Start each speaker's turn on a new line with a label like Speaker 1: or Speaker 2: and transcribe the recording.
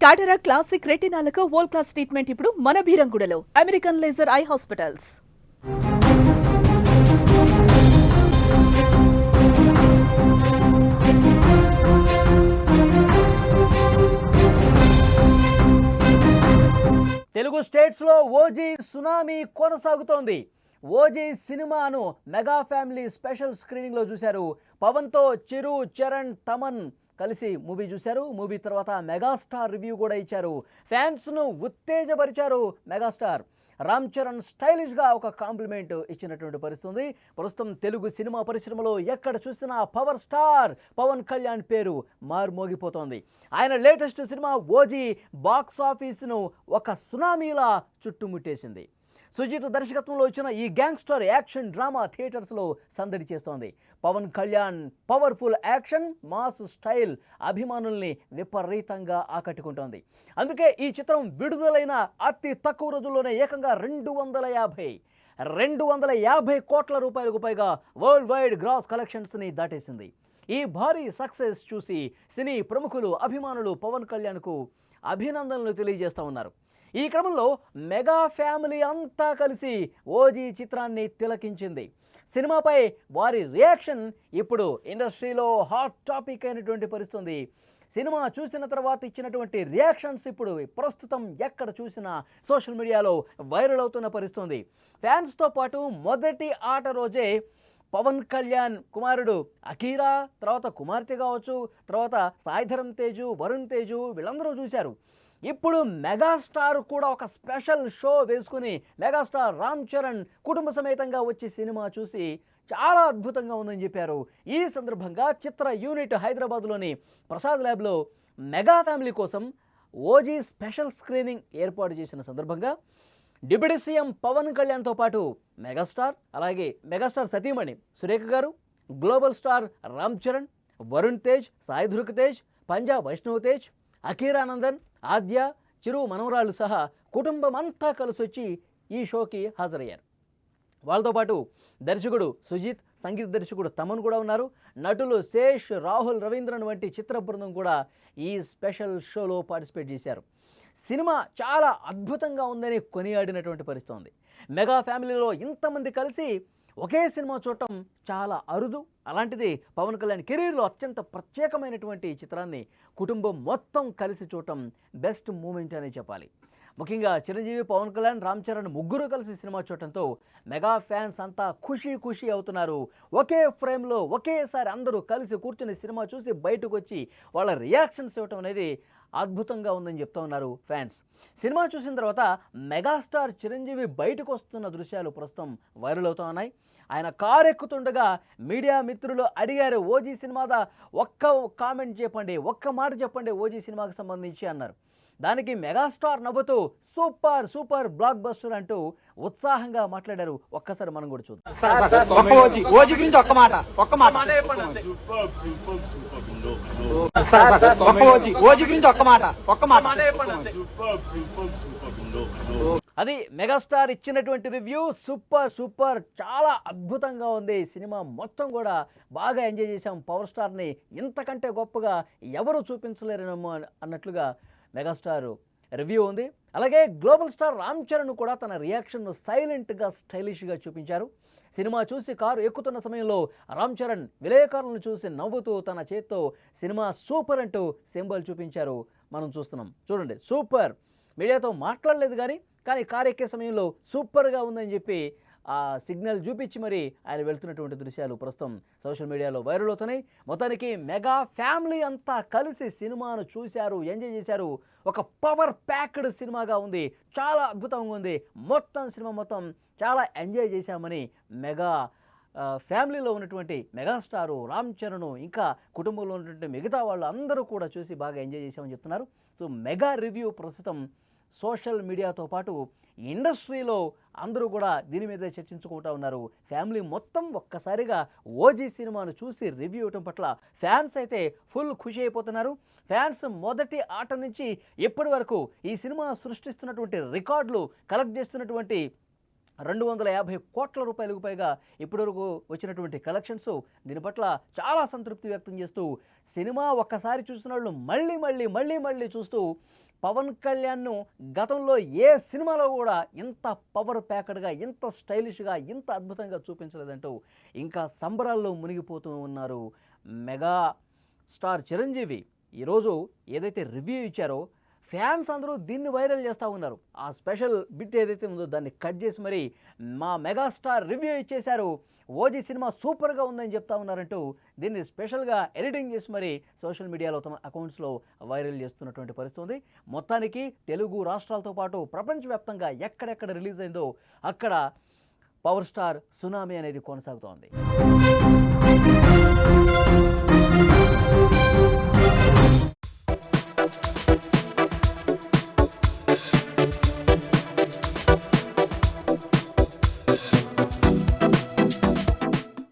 Speaker 1: టాటరా classic రెటినాలకు world class treatment ఇప్పుడు మన భీరంగుడలో American laser eye hospitals
Speaker 2: Telugu స్టేట్స్లో ఓజీ సునామీ కొనసాగుతోంది ఓజీ సినిమాను మెగా ఫ్యామిలీ స్పెషల్ స్క్రీనింగ్లో చూశారు. పవన్తో చిరు చరణ్ తమన్ కలిసి మూవీ చూశారు. మూవీ తర్వాత మెగాస్టార్ రివ్యూ కూడా ఇచ్చారు. ఫ్యాన్స్ను ఉత్తేజపరిచారు మెగాస్టార్. రామ్ చరణ్ స్టైలిష్గా ఒక కాంప్లిమెంట్ ఇచ్చినటువంటి పరిస్థితుంది. ప్రస్తుతం తెలుగు సినిమా పరిశ్రమలో ఎక్కడ చూసినా పవర్ స్టార్ పవన్ కళ్యాణ్ పేరు మారుమోగిపోతోంది. ఆయన లేటెస్ట్ సినిమా ఓజీ బాక్స్ ఆఫీసును ఒక సునామీలా చుట్టుముట్టేసింది. సుజిత్ దర్శకత్వంలో వచ్చిన ఈ గ్యాంగ్స్టర్ యాక్షన్ డ్రామా థియేటర్స్లో సందడి చేస్తోంది. Pawan Kalyan powerful action mass style అభిమానుల్ని విపరీతంగా ఆకట్టుకుంటోంది. అందుకే ఈ చిత్రం విడుదలైన అతి తక్కువ రోజుల్లోనే ఏకంగా రెండు వందల యాభై రెండు వందల యాభై కోట్ల రూపాయలకు పైగా వరల్డ్ వైడ్ గ్రాస్ కలెక్షన్స్ని దాటేసింది. ఈ భారీ సక్సెస్ చూసి సినీ ప్రముఖులు అభిమానులు పవన్ కళ్యాణ్కు అభినందనలు తెలియజేస్తూ ఉన్నారు. ఈ క్రమంలో మెగా ఫ్యామిలీ అంతా కలిసి ఓజీ చిత్రాన్ని తిలకించింది. సినిమాపై వారి రియాక్షన్ ఇప్పుడు ఇండస్ట్రీలో హాట్ టాపిక్ అయినటువంటి పరిస్థితుంది. సినిమా చూసిన తర్వాత ఇచ్చినటువంటి రియాక్షన్స్ ఇప్పుడు ప్రస్తుతం ఎక్కడ చూసినా సోషల్ మీడియాలో వైరల్ అవుతున్న పరిస్థితుంది. ఫ్యాన్స్తో పాటు మొదటి ఆట రోజే పవన్ కళ్యాణ్ కుమారుడు అఖీరా తర్వాత కుమార్తె కావచ్చు తర్వాత సాయిధరం తేజు వరుణ్ తేజు వీళ్ళందరూ చూశారు. ఇప్పుడు మెగాస్టార్ కూడా ఒక స్పెషల్ షో వేసుకుని మెగాస్టార్ రామ్ చరణ్ కుటుంబ సమేతంగా వచ్చి సినిమా చూసి చాలా అద్భుతంగా ఉందని చెప్పారు. ఈ సందర్భంగా చిత్ర యూనిట్ హైదరాబాద్లోని ప్రసాద్ ల్యాబ్లో మెగా ఫ్యామిలీ కోసం ఓజీ స్పెషల్ స్క్రీనింగ్ ఏర్పాటు చేసిన సందర్భంగా డిప్యూటీ సీఎం పవన్ కళ్యాణ్తో పాటు మెగాస్టార్ అలాగే మెగాస్టార్ సతీమణి సురేఖ గారు గ్లోబల్ స్టార్ రామ్ చరణ్ వరుణ్ తేజ్ సాయి ధృక్ తేజ్ పంజాబ్ వైష్ణవ్ తేజ్ అఖీరానందన్ ఆద్య చిరు మనవరాళ్ళు సహా కుటుంబం అంతా కలిసి వచ్చి ఈ షోకి హాజరయ్యారు. వాళ్ళతో పాటు దర్శకుడు సుజిత్ సంగీత దర్శకుడు తమన్ కూడా ఉన్నారు. నటులు శేష్ రాహుల్ రవీంద్రన్ వంటి చిత్ర బృందం కూడా ఈ స్పెషల్ షోలో పార్టిసిపేట్ చేశారు. సినిమా చాలా అద్భుతంగా ఉందని కొనియాడినటువంటి పరిస్థితి ఉంది. మెగా ఫ్యామిలీలో ఇంతమంది కలిసి ఒకే సినిమా చూడటం చాలా అరుదు. అలాంటిది పవన్ కళ్యాణ్ కెరీర్లో అత్యంత ప్రత్యేకమైనటువంటి చిత్రాన్ని కుటుంబం మొత్తం కలిసి చూడటం బెస్ట్ మూమెంట్ అనే చెప్పాలి. ముఖ్యంగా చిరంజీవి పవన్ కళ్యాణ్ రామ్ చరణ్ ముగ్గురు కలిసి సినిమా చూడటంతో మెగా ఫ్యాన్స్ అంతా ఖుషీ ఖుషీ అవుతున్నారు. ఒకే ఫ్రేమ్లో ఒకేసారి అందరూ కలిసి కూర్చుని సినిమా చూసి బయటకు వచ్చి వాళ్ళ రియాక్షన్స్ ఇవ్వటం అనేది అద్భుతంగా ఉందని చెప్తా ఉన్నారు ఫ్యాన్స్. సినిమా చూసిన తర్వాత మెగాస్టార్ చిరంజీవి బయటకు వస్తున్న దృశ్యాలు ప్రస్తుతం వైరల్ అవుతా ఉన్నాయి. ఆయన కారు ఎక్కుతుండగా మీడియా మిత్రులు అడిగారు ఓజీ సినిమాదా ఒక్క కామెంట్ చెప్పండి ఒక్క మాట చెప్పండి ఓజీ సినిమాకి సంబంధించి అన్నారు. దానికి మెగాస్టార్ నవ్వుతూ సూపర్ సూపర్ బ్లాక్ బస్టర్ అంటూ ఉత్సాహంగా మాట్లాడారు. ఒక్కసారి మనం కూడా చూద్దాం.
Speaker 3: ఒక్క ఓజీ ఓజీ గురించి ఒక్క మాట ఒక్క మాట.
Speaker 4: సూపర్ సూపర్ సూపర్ ఉండో
Speaker 3: సార్, సార్, ఒక్క ఓజీ ఓజీ గురించి ఒక్క మాట ఒక్క మాట.
Speaker 4: సూపర్ సూపర్ సూపర్ ఉండో
Speaker 2: అది మెగాస్టార్ ఇచ్చినటువంటి రివ్యూ సూపర్ సూపర్ చాలా అద్భుతంగా ఉంది. సినిమా మొత్తం కూడా బాగా ఎంజాయ్ చేశాం. పవర్ స్టార్ని ఇంతకంటే గొప్పగా ఎవరు చూపించలేరేమో అన్న- అన్నట్లుగా మెగాస్టార్. రివ్యూ ఉంది. అలాగే గ్లోబల్ స్టార్ రామ్ చరణ్ కూడా తన రియాక్షన్ను సైలెంట్గా స్టైలిష్గా చూపించారు. సినిమా చూసి కారు ఎక్కుతున్న సమయంలో రామ్ చరణ్ విలేకరులను చూసి నవ్వుతూ తన చేత్తో సినిమా సూపర్ అంటూ సింబల్ చూపించారు. మనం చూస్తున్నాం. చూడండి. సూపర్! మీడియాతో మాట్లాడలేదు కానీ కానీ కారు ఎక్కే సమయంలో సూపర్గా ఉందని చెప్పి ఆ సిగ్నల్ చూపించి మరి ఆయన వెళ్తున్నటువంటి దృశ్యాలు ప్రస్తుతం సోషల్ మీడియాలో వైరల్ అవుతున్నాయి. మొత్తానికి మెగా ఫ్యామిలీ అంతా కలిసి సినిమాను చూశారు ఎంజాయ్ చేశారు. ఒక పవర్ ప్యాక్డ్ సినిమాగా ఉంది. చాలా అద్భుతంగా ఉంది. మొత్తం సినిమా మొత్తం చాలా ఎంజాయ్ చేశామని మెగా ఫ్యామిలీలో ఉన్నటువంటి మెగాస్టారు రామ్ చరణ్ ఇంకా కుటుంబంలో ఉన్నటువంటి మిగతా వాళ్ళు అందరూ కూడా చూసి బాగా ఎంజాయ్ చేశామని చెప్తున్నారు. సో మెగా రివ్యూ ప్రస్తుతం సోషల్ మీడియాతో పాటు ఇండస్ట్రీలో అందరూ కూడా దీని మీద చర్చించుకుంటూ ఉన్నారు. ఫ్యామిలీ మొత్తం ఒక్కసారిగా ఓజీ సినిమాను చూసి రివ్యూ ఇవ్వటం పట్ల ఫ్యాన్స్ అయితే ఫుల్ ఖుషి అయిపోతున్నారు. ఫ్యాన్స్ మొదటి ఆట నుంచి ఇప్పటి వరకు ఈ సినిమా సృష్టిస్తున్నటువంటి రికార్డులు కలెక్ట్ చేస్తున్నటువంటి రెండు వందల యాభై కోట్ల రూపాయలకు పైగా ఇప్పటివరకు వచ్చినటువంటి కలెక్షన్స్ దీని పట్ల చాలా సంతృప్తి వ్యక్తం చేస్తూ సినిమా ఒక్కసారి చూసిన వాళ్ళు మళ్ళీ మళ్ళీ మళ్ళీ మళ్ళీ చూస్తూ పవన్ కళ్యాణ్ను గతంలో ఏ సినిమాలో కూడా ఇంత పవర్ ప్యాకెడ్గా ఇంత స్టైలిష్గా ఇంత అద్భుతంగా చూపించలేదంటూ ఇంకా సంబరాల్లో మునిగిపోతూ ఉన్నారు మెగా స్టార్ చిరంజీవి. ఈరోజు ఏదైతే రివ్యూ ఇచ్చారో ఫ్యాన్స్ అందరూ దీన్ని వైరల్ చేస్తూ ఉన్నారు. ఆ స్పెషల్ బిట్ ఏదైతే ఉందో దాన్ని కట్ చేసి మరి మా మెగాస్టార్ రివ్యూ ఇచ్చేశారు. ఓజీ సినిమా సూపర్గా ఉందని చెప్తా ఉన్నారంటూ దీన్ని స్పెషల్గా ఎడిటింగ్ చేసి మరి సోషల్ మీడియాలో తమ అకౌంట్స్లో వైరల్ చేస్తున్నటువంటి పరిస్థితి ఉంది. మొత్తానికి తెలుగు రాష్ట్రాలతో పాటు ప్రపంచవ్యాప్తంగా ఎక్కడెక్కడ రిలీజ్ అయిందో అక్కడ పవర్ స్టార్ సునామీ అనేది కొనసాగుతోంది.